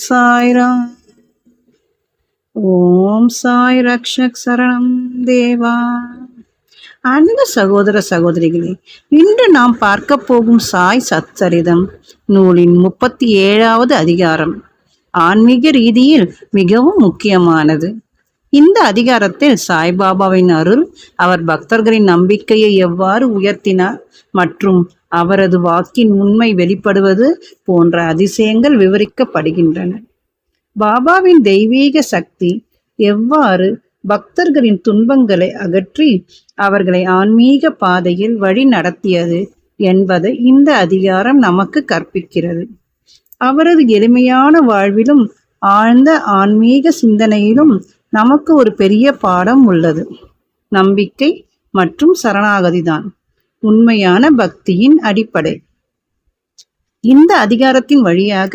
சாய்ராம் ஓம் சாய் ரக்ஷக் சரணம் தேவா அன்பு சகோதர சகோதரிகளே இன்று நாம் பார்க்க போகும் சாய் சச்சரிதம் நூலின் முப்பத்தி ஏழாவது அதிகாரம். ஆன்மீக ரீதியில் மிகவும் முக்கியமானது. இந்த அதிகாரத்தில் சாய்பாபாவின் அருள் அவர் பக்தர்களின் நம்பிக்கையை எவ்வாறு உயர்த்தினார் மற்றும் அவரது வாக்கின் உண்மை வெளிப்படுவது போன்ற அதிசயங்கள் விவரிக்கப்படுகின்றன. பாபாவின் தெய்வீக சக்தி எவ்வாறு பக்தர்களின் துன்பங்களை அகற்றி அவர்களை ஆன்மீக பாதையில் வழி நடத்தியது என்பதை இந்த அதிகாரம் நமக்கு கற்பிக்கிறது. அவரது எளிமையான வாழ்விலும் ஆழ்ந்த ஆன்மீக சிந்தனையிலும் நமக்கு ஒரு பெரிய பாடம் உள்ளது. நம்பிக்கை மற்றும் சரணாகதிதான். உண்மையான பக்தியின் அடிப்படை. இந்த அதிகாரத்தின் வழியாக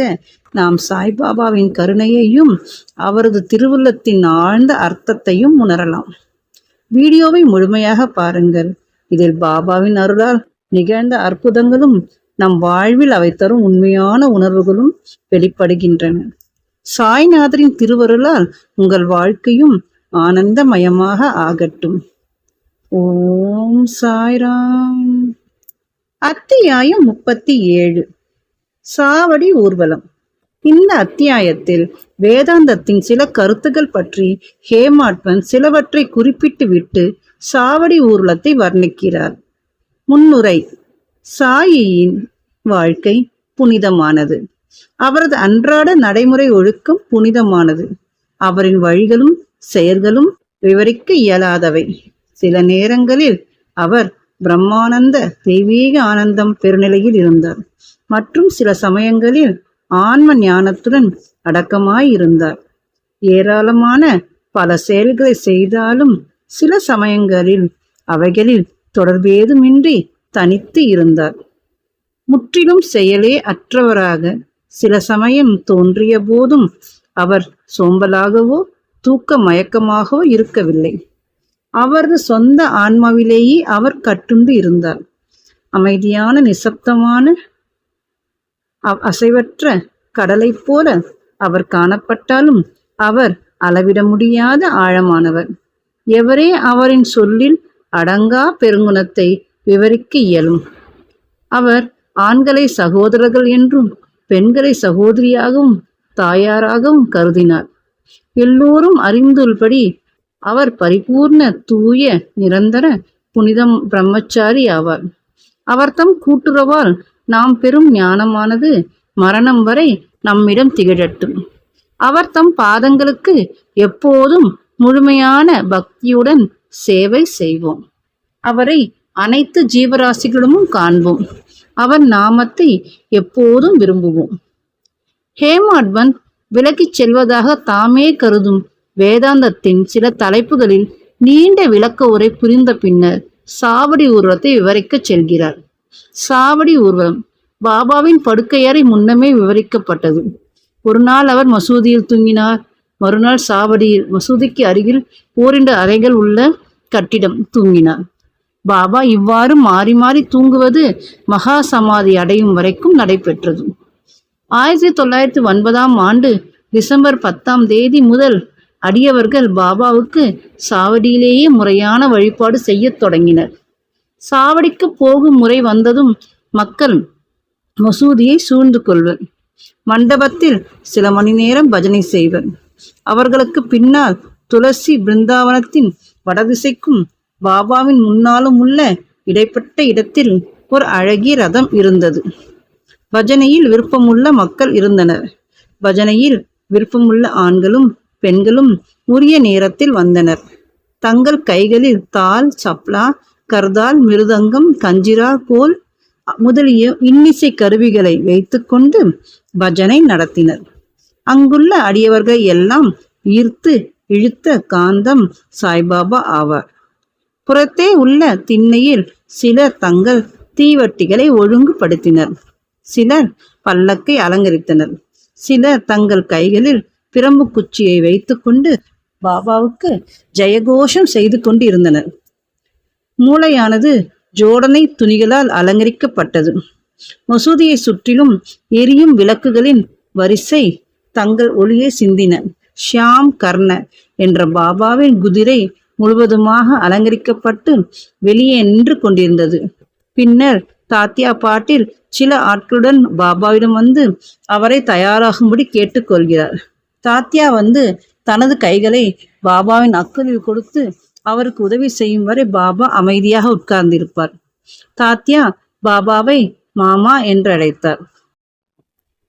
நாம் சாய்பாபாவின் கருணையையும் அவரது திருவுள்ளத்தின் ஆழ்ந்த அர்த்தத்தையும் உணரலாம். வீடியோவை முழுமையாக பாருங்கள். இதில் பாபாவின் அருளால் நிகழ்ந்த அற்புதங்களும் நம் வாழ்வில் அவை தரும் உண்மையான உணர்வுகளும் வெளிப்படுகின்றன. சாய்நாதரின் திருவருளால் உங்கள் வாழ்க்கையும் ஆனந்தமயமாக ஆகட்டும். ஓம் சாய்ராம். அத்தியாயம் முப்பத்தி ஏழு. சாவடி ஊர்வலம். இந்த அத்தியாயத்தில் வேதாந்தத்தின் சில கருத்துக்கள் பற்றி ஹேமாட்வன் சிலவற்றை குறிப்பிட்டு விட்டு சாவடி ஊர்வலத்தை வர்ணிக்கிறார். முன்னுரை. சாயியின் வாழ்க்கை புனிதமானது. அவரது அன்றாட நடைமுறை ஒழுக்கம் புனிதமானது. அவரின் வழிகளும் செயல்களும் விவரிக்க இயலாதவை. சில நேரங்களில் அவர் பிரம்மானந்த தெய்வீக ஆனந்தம் பெருநிலையில் இருந்தார். மற்றும் சில சமயங்களில் ஆன்ம ஞானத்துடன் அடக்கமாய் இருந்தார். ஏராளமான பல செயல்களை செய்தாலும் சில சமயங்களில் அவைகளில் தொடர்பேதுமின்றி தனித்து இருந்தார். முற்றிலும் செயலே அற்றவராக சில சமயம் தோன்றிய போதும் அவர் சோம்பலாகவோ தூக்க மயக்கமாகவோ இருக்கவில்லை. அவரது சொந்த ஆன்மாவிலேயே அவர் கட்டுண்டு இருந்தார். அமைதியான நிசப்தமான அசைவற்ற கடலைப் போல அவர் காணப்பட்டாலும் அவர் அளவிட முடியாத ஆழமானவர். எவரே அவரின் சொல்லில் அடங்கா பெருங்குணத்தை விவரிக்க இயலும். அவர் ஆண்களை சகோதரர்கள் என்றும் பெண்களை சகோதரியாகவும் தாயாராகவும் கருதினார். எல்லோரும் அறிந்துள்படி அவர் பரிபூர்ண தூய நிரந்தர புனிதம் பிரம்மச்சாரி ஆவார். அவர் தம் கூட்டுறவால் நாம் பெறும் ஞானமானது மரணம் வரை நம்மிடம் திகழட்டும். அவர் தம் பாதங்களுக்கு எப்போதும் முழுமையான பக்தியுடன் சேவை செய்வோம். அவரை அனைத்து ஜீவராசிகளும் காண்போம். அவர் நாமத்தை எப்போதும் விரும்புவோம். ஹேமாட்வன் விலகிச் செல்வதாக தாமே கருதும் வேதாந்தத்தின் சில தலைப்புகளில் நீண்ட விளக்க உரை புரிந்த பின்னர் சாவடி ஊர்வலத்தை விவரிக்கச் செல்கிறார். சாவடி ஊர்வலம் பாபாவின் படுக்கையறை முன்னமே விவரிக்கப்பட்டது. ஒரு நாள் அவர் மசூதியில் தூங்கினார். மறுநாள் சாவடியில் மசூதிக்கு அருகில் ஓரிரண்டு அறைகள் உள்ள கட்டிடம் தூங்கினார். பாபா இவ்வாறு மாறி மாறி தூங்குவது மகா சமாதி அடையும் வரைக்கும் நடைபெற்றது. ஆயிரத்தி தொள்ளாயிரத்தி ஒன்பதாம் ஆண்டு டிசம்பர் பத்தாம் தேதி முதல் அடியவர்கள் பாபாவுக்கு சாவடியிலேயே முறையான வழிபாடு செய்யத் தொடங்கினர். சாவடிக்கு போகும் முறை வந்ததும் மக்கள் மசூதியை சூழ்ந்து கொள்வர். மண்டபத்தில் சில மணி நேரம் பஜனை செய்வர். அவர்களுக்கு பின்னால் துளசி பிருந்தாவனத்தின் வடதிசைக்கும் பாபாவின் முன்னாலும் உள்ள இடைப்பட்ட இடத்தில் ஒரு அழகிய ரதம் இருந்தது. பஜனையில் விருப்பமுள்ள மக்கள் இருந்தனர். பஜனையில் விருப்பமுள்ள ஆண்களும் பெண்களும் உரிய நேரத்தில் வந்தனர். தங்கள் கைகளில் தால் சப்லா கர்தால் மிருதங்கம் கஞ்சிரா கோல் முதலிய இன்னிசை கருவிகளை வைத்துக்கொண்டு பஜனை நடத்தினர். அங்குள்ள அடியவர்கள் எல்லாம் ஈர்த்து இழுத்த காந்தம் சாய்பாபா ஆவார். புறத்தே உள்ள திண்ணையில் சிலர் தங்கள் தீவட்டிகளை ஒழுங்குபடுத்தினர். சிலர் பல்லக்கை அலங்கரித்தனர். சிலர் தங்கள் கைகளில் பிரம்பு குச்சியை வைத்துக்கொண்டு பாபாவுக்கு ஜெயகோஷம் செய்து கொண்டு இருந்தனர் மூளையானது ஜோடனை துணிகளால் அலங்கரிக்கப்பட்டது. மசூதியை சுற்றிலும் எரியும் விளக்குகளின் வரிசை தங்கள் ஒளியை சிந்தின ஷியாம் கர்ண என்ற பாபாவின் குதிரை முழுவதுமாக அலங்கரிக்கப்பட்டு வெளியே நின்று கொண்டிருந்தது. பின்னர் தாத்தியா பாட்டில் சில ஆட்களுடன் பாபாவிடம் வந்து அவரை தயாராகும்படி கேட்டுக்கொள்கிறார். தாத்தியா வந்து தனது கைகளை பாபாவின் அக்கலில் கொடுத்து அவருக்கு உதவி செய்யும் வரை பாபா அமைதியாக உட்கார்ந்திருப்பார். தாத்தியா பாபாவை மாமா என்று அழைத்தார்.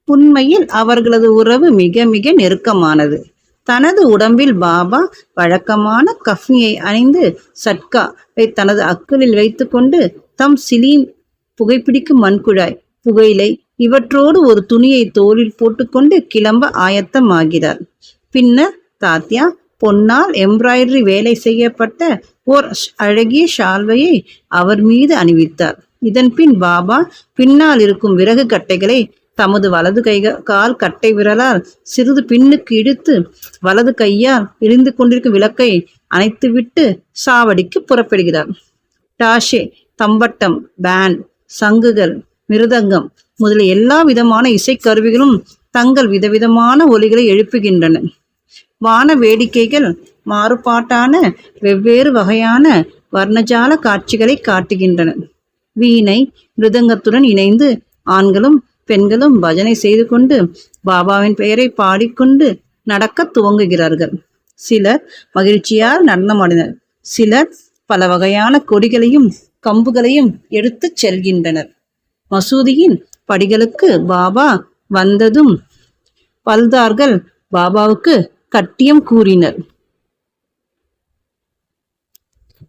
உண்மையில் அவர்களது உறவு மிக மிக நெருக்கமானது. தனது உடம்பில் பாபா வழக்கமான கஃபியை அணிந்து சட்காவை தனது அக்கலில் வைத்துக்கொண்டு தம் சிலீம் புகைப்பிடிக்கும் மண்குழாய் புகையிலை இவற்றோடு ஒரு துணியை தோளில் போட்டுக்கொண்டு கிளம்ப ஆயத்தமாகிறார் பின்னர் தாத்யா பொன்னால் எம்ப்ராய்டரி வேலை செய்யப்பட்ட ஓர் அழகிய ஷால்வையை அவர் மீது அணிவித்தார். இதன்பின் பாபா பின்னால் இருக்கும் விறகு கட்டைகளை தமது வலது கை கால் கட்டை விரலால் சிறிது பின்னுக்கு இழுத்து வலது கையால் இருந்து கொண்டிருக்கும் விளக்கை அணைத்துவிட்டு சாவடிக்கு புறப்படுகிறார். டாஷே தம்பட்டம் பேண்ட் சங்குகள் மிருதங்கம் முதலிய எல்லா விதமான இசைக்கருவிகளும் தங்கள் விதவிதமான ஒலிகளை எழுப்புகின்றன. வான வேடிக்கைகள் மாறுபாட்டான வெவ்வேறு வகையான வர்ணஜால காட்சிகளை காட்டுகின்றன. வீணை மிருதங்கத்துடன் இணைந்து ஆண்களும் பெண்களும் பஜனை செய்து கொண்டு பாபாவின் பெயரை பாடிக்கொண்டு நடக்கத் துவங்குகிறார்கள். சிலர் மகிழ்ச்சியால் நடனமாடினர். சிலர் பல வகையான கொடிகளையும் கம்புகளையும் எடுத்துச் செல்கின்றனர். மசூதியின் படிகளுக்கு பாபா வந்ததும் பல்தார்கள் பாபாவுக்கு கட்டியம் கூறினர்.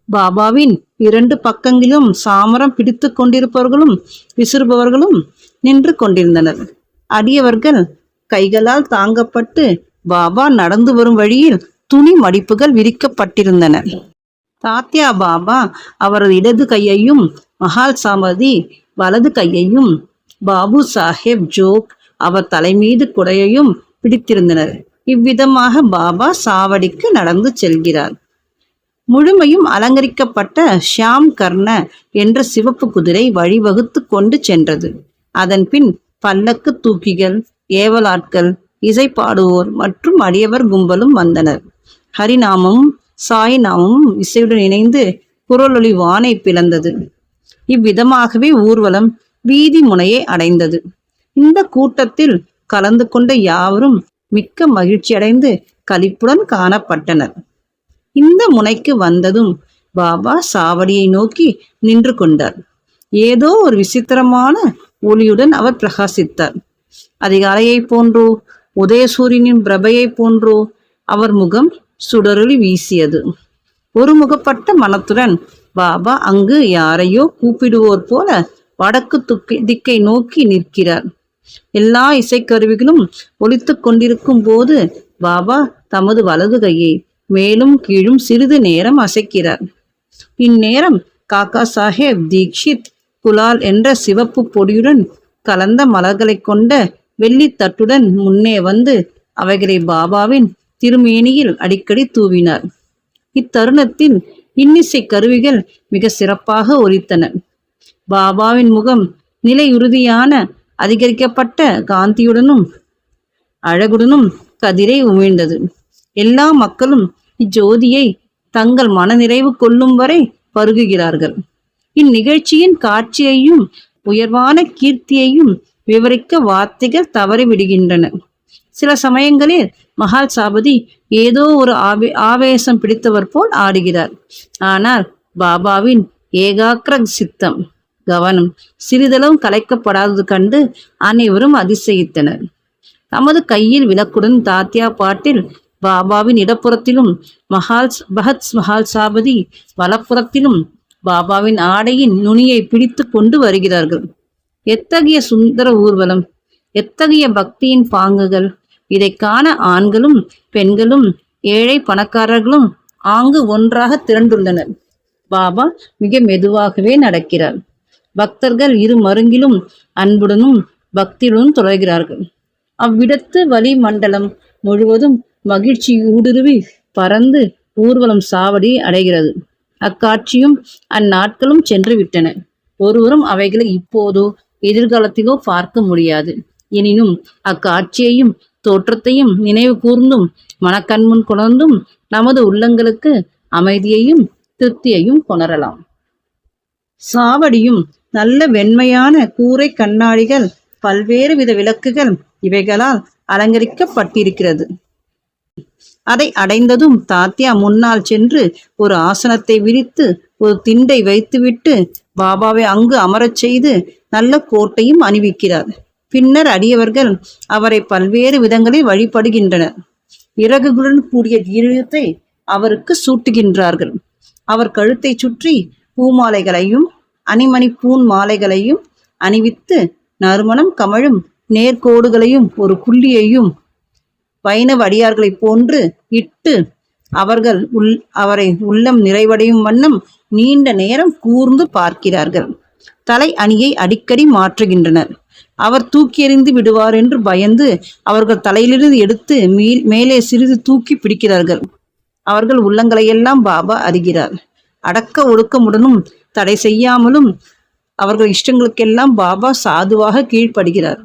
பாபாவின் இரண்டு பக்கங்களிலும் சாமரம் பிடித்து கொண்டிருப்பவர்களும் விசிறுபவர்களும் நின்று கொண்டிருந்தனர். அடியவர்கள் கைகளால் தாங்கப்பட்டு பாபா நடந்து வரும் வழியில் துணி மடிப்புகள் விரிக்கப்பட்டிருந்தன தாத்யா பாபா அவரது இடது கையையும் மகால் சாமதி வலது கையையும் பாபு சாஹேப் ஜோக் அவர் தலைமீது குடையையும் பிடித்திருந்தனர். இவ்விதமாக பாபா சாவடிக்கு நடந்து செல்கிறார். முழுமையும் அலங்கரிக்கப்பட்ட ஷியாம் கர்ண என்ற சிவப்பு குதிரை வழிவகுத்து கொண்டு சென்றது. அதன் பின் பல்லக்கு தூக்கிகள் ஏவலாட்கள் இசை பாடுவோர் மற்றும் அடியவர் கும்பலும் வந்தனர். ஹரிநாமமும் சாய்நாமமும் இசையுடன் இணைந்து குரலொளி வானை பிளந்தது. இவ்விதமாகவே ஊர்வலம் வீதி முனையை அடைந்தது. இந்த கூட்டத்தில் கலந்து கொண்ட யாவரும் மிக்க மகிழ்ச்சியடைந்து களிப்புடன் காணப்பட்டனர். இந்த முனைக்கு வந்ததும் பாபா சாவடியை நோக்கி நின்று கொண்டார். ஏதோ ஒரு விசித்திரமான ஒளியுடன் அவர் பிரகாசித்தார். அதிகாலையைப் போன்றோ உதயசூரியனின் பிரபையைப் போன்றோ அவர் முகம் சுடரொளி வீசியது. ஒரு முகப்பட்ட மனத்துடன் பாபா அங்கு யாரையோ கூப்பிடுவோர் போல வடக்கு துக்கி திக்கை நோக்கி நிற்கிறார். எல்லா இசைக்கருவிகளும் ஒலித்துக் கொண்டிருக்கும் போது பாபா தமது வலது கையை மேலும் கீழும் சிறிது நேரம் அசைக்கிறார். இந்நேரம் காக்கா சாஹேப் தீக்ஷித் குலால் என்ற சிவப்பு பொடியுடன் கலந்த மலர்களைக் கொண்ட வெள்ளித்தட்டுடன் முன்னே வந்து அவைகளை பாபாவின் திருமேனியில் அடிக்கடி தூவினார். இத்தருணத்தில் இன்னிசை கருவிகள் மிக சிறப்பாக ஒலித்தன. பாபாவின் முகம் நிலையுறுதியான அதிகரிக்கப்பட்ட காந்தியுடனும் அழகுடனும் கதிரை உமிழ்ந்தது. எல்லா மக்களும் இச்சோதியை தங்கள் மனநிறைவு கொள்ளும் வரை பருகுகிறார்கள். இந்நிகழ்ச்சியின் காட்சியையும் உயர்வான கீர்த்தியையும் விவரிக்க வார்த்தைகள் தவறிவிடுகின்றன. சில சமயங்களில் மகால் சாபதி ஏதோ ஒரு ஆவே ஆவேசம் பிடித்தவர் போல் ஆடுகிறார். ஆனால் பாபாவின் ஏகாக்கிர சித்தம் கவனம் சிறிதளவும் கலைக்கப்படாதது கண்டு அனைவரும் அதிசயித்தனர். தமது கையில் விளக்குடன் தாத்தியா பாட்டில் பாபாவின் இடப்புறத்திலும் மஹால் பகத் மஹால் சாபதி வலப்புறத்திலும் பாபாவின் ஆடையின் நுனியை பிடித்து கொண்டு வருகிறார்கள். எத்தகைய சுந்தர ஊர்வலம் எத்தகைய பக்தியின் பாங்குகள் இதை காண ஆண்களும் பெண்களும் ஏழை பணக்காரர்களும் ஆங்கு ஒன்றாக திரண்டுள்ளனர். பாபா மிக மெதுவாகவே நடக்கிறார். பக்தர்கள் இரு மருங்கிலும் அன்புடனும் பக்தியுடனும் தொடர்கிறார்கள் அவ்விடத்து வளிமண்டலம் முழுவதும் மகிழ்ச்சி ஊடுருவி பறந்து ஊர்வலம் சாவடி அடைகிறது. அக்காட்சியும் அந்நாட்களும் சென்று விட்டன ஒருவரும் அவைகளை இப்போதோ எதிர்காலத்திலோ பார்க்க முடியாது. எனினும் அக்காட்சியையும் தோற்றத்தையும் நினைவு கூர்ந்தும் மனக்கண்முன் கொணர்ந்தும் நமது உள்ளங்களுக்கு அமைதியையும் திருப்தியையும் கொணரலாம். சாவடியும் நல்ல வெண்மையான கூரை கண்ணாடிகள் பல்வேறு வித விளக்குகள் இவைகளால் அலங்கரிக்கப்பட்டிருக்கிறது. அதை அடைந்ததும் தாத்தியா முன்னால் சென்று ஒரு ஆசனத்தை விரித்து ஒரு திண்டை வைத்துவிட்டு பாபாவை அங்கு அமரச் செய்து நல்ல கோட்டையும் அணிவிக்கிறார். பின்னர் அடியவர்கள் அவரை பல்வேறு விதங்களில் வழிபடுகின்றனர். இறகுகளுடன் கூடிய கிரீடத்தை அவருக்கு சூட்டுகின்றார்கள். அவர் கழுத்தை சுற்றி பூமாலைகளையும் அணிமணி பூன் மாலைகளையும் அணிவித்து நறுமணம் கமழும் நேர்கோடுகளையும் ஒரு புள்ளியையும் வைணவ அடியார்களைப் போன்று இட்டு அவர்கள் உள் அவரை உள்ளம் நிறைவடையும் வண்ணம் நீண்ட நேரம் கூர்ந்து பார்க்கிறார்கள். தலை அணியை அடிக்கடி மாற்றுகின்றனர். அவர் தூக்கி எறிந்து விடுவார் என்று பயந்து அவர்கள் தலையிலிருந்து எடுத்து மீ- மேலே சிறிது தூக்கி பிடிக்கிறார்கள். அவர்கள் உள்ளங்களையெல்லாம் பாபா அறிகிறார். அடக்க ஒடுக்கமுடனும் தடை செய்யாமலும் அவர்கள் இஷ்டங்களுக்கெல்லாம் பாபா சாதுவாக கீழ்ப்படுகிறார்.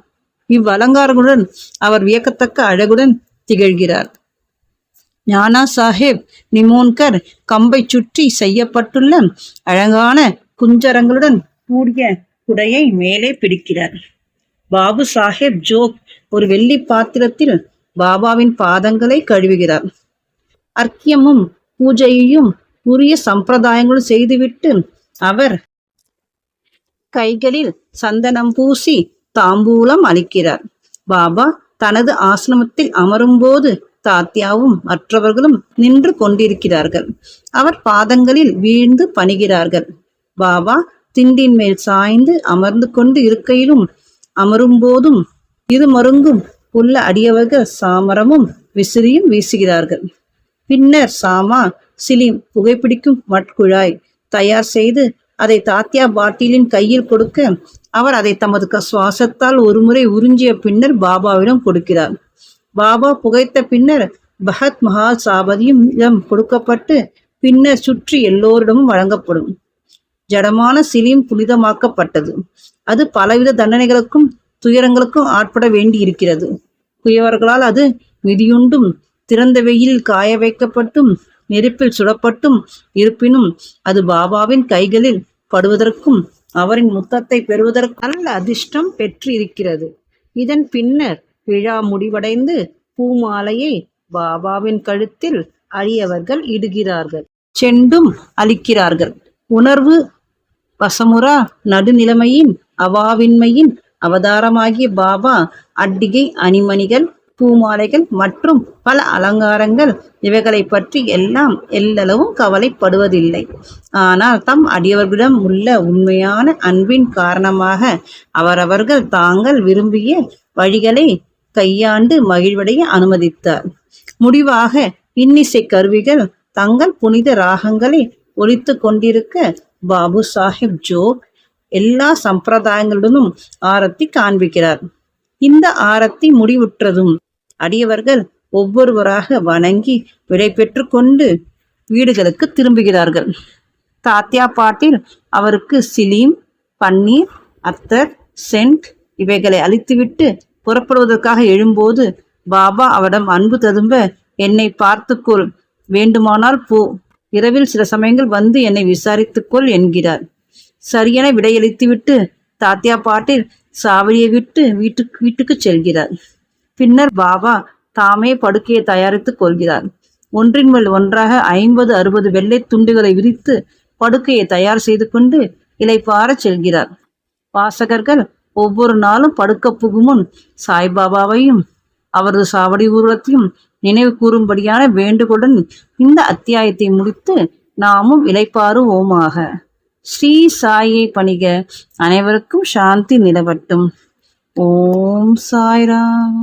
இவ்வலங்காரங்களுடன் அவர் வியக்கத்தக்க அழகுடன் திகழ்கிறார். ஞானா சாஹேப் நிமோன்கர் கம்பை சுற்றி செய்யப்பட்டுள்ள அழகான குஞ்சரங்களுடன் கூடிய குடையை மேலே பிடிக்கிறார். பாபு சாஹேப் ஜோக் ஒரு வெள்ளி பாத்திரத்தில் பாபாவின் பாதங்களை கழுவுகிறார். அர்க்கியமும் பூஜையையும் உரிய சம்பிரதாயங்களும் செய்துவிட்டு அவர் கைகளில் சந்தனம் பூசி தாம்பூலம் அளிக்கிறார். பாபா தனது ஆசிரமத்தில் அமரும்போது தாத்தியாவும் மற்றவர்களும் நின்று கொண்டிருக்கிறார்கள். அவர் பாதங்களில் வீழ்ந்து பணிகிறார்கள். பாபா திண்டின் மேல் சாய்ந்து அமர்ந்து கொண்டு இருக்கையிலும் அமரும் போதும் இருமருங்கும் உள்ள அடியவர்கள் சாமரமும் விசிறியும் வீசுகிறார்கள். பின்னர் சாமா சிலிம் புகைப்பிடிக்கும் மட்குழாய் தயார் செய்து அதை தாத்தியா பாட்டிலின் கையில் கொடுக்க அவர் அதை தமது க- சுவாசத்தால் ஒருமுறை உறிஞ்சிய பின்னர் பாபாவிடம் கொடுக்கிறார். பாபா புகைத்த பின்னர் பகத் மஹால் சாபதியும் இடம் கொடுக்கப்பட்டு பின்னர் சுற்றி எல்லோரிடமும் வழங்கப்படும். ஜடமான சிலிம் புனிதமாக்கப்பட்டது. அது பலவித தண்டனைகளுக்கும் துயரங்களுக்கும் ஆட்பட வேண்டி இருக்கிறது குயவர்களால் அது மிதியுண்டும் திறந்த வெயிலில் காய வைக்கப்பட்டும் நெருப்பில் சுடப்பட்டும் இருப்பினும் அது பாபாவின் கைகளில் படுவதற்கும் அவரின் முத்தத்தை பெறுவதற்கு நல்ல அதிர்ஷ்டம் பெற்று இருக்கிறது இதன் பின்னர் விழா முடிவடைந்து பூமாலையை பாபாவின் கழுத்தில் அழியவர்கள் இடுகிறார்கள். செண்டும் அளிக்கிறார்கள் உணர்வு வசமுறா நடுநிலைமையின் அவாவின்மையின் அவதாரமாகிய பாபா அட்டிகை அணிமணிகள் பூமாலைகள் மற்றும் பல அலங்காரங்கள் இவைகளை பற்றி எல்லாம் எல்லளவும் கவலைப்படுவதில்லை. ஆனால் தம் அடியவர்களிடம் உள்ள உண்மையான அன்பின் காரணமாக அவரவர்கள் தாங்கள் விரும்பிய வழிகளை கையாண்டு மகிழ்வடைய அனுமதித்தார். முடிவாக இன்னிசை கருவிகள் தங்கள் புனித ராகங்களை ஒழித்து கொண்டிருக்க பாபு சாஹிப் ஜோ எல்லா சம்பிரதாயங்களுடனும் ஆரத்தி காண்பிக்கிறார். இந்த ஆரத்தி முடிவுற்றதும் அடியவர்கள் ஒவ்வொருவராக வணங்கி விடை பெற்று கொண்டு வீடுகளுக்கு திரும்புகிறார்கள். தாத்தியா பாட்டில் அவருக்கு சிலீம் பன்னீர் அத்தர் சென்ட் இவைகளை அளித்துவிட்டு புறப்படுவதற்காக எழும்போது பாபா அவரிடம் அன்பு ததும்ப என்னை பார்த்துக்கொள் வேண்டுமானால் போ. இரவில் சில சமயங்கள் வந்து என்னை விசாரித்துக்கொள் என்கிறார். சரியென விடையளித்துவிட்டு தாத்தியா பாட்டில் சாவடியை விட்டு வீட்டுக்கு வீட்டுக்கு செல்கிறார். பின்னர் பாபா தாமே படுக்கையை தயாரித்துக் கொள்கிறார். ஒன்றின் மேல் ஒன்றாக ஐம்பது அறுபது வெள்ளை துண்டுகளை விரித்து படுக்கையை தயார் செய்து கொண்டு இலைப்பாரச் செல்கிறார். வாசகர்கள் ஒவ்வொரு நாளும் படுக்க புகுமுன் சாய்பாபாவையும் அவரது சாவடி ஊர்வலத்தையும் நினைவு கூறும்படியான வேண்டுகோளுடன் இந்த அத்தியாயத்தை முடித்து நாமும் இலைப்பாறுவோமாக ஸ்ரீ சாயை பணிக. அனைவருக்கும் சாந்தி நிலவட்டும். ஓம் சாய்ராம்.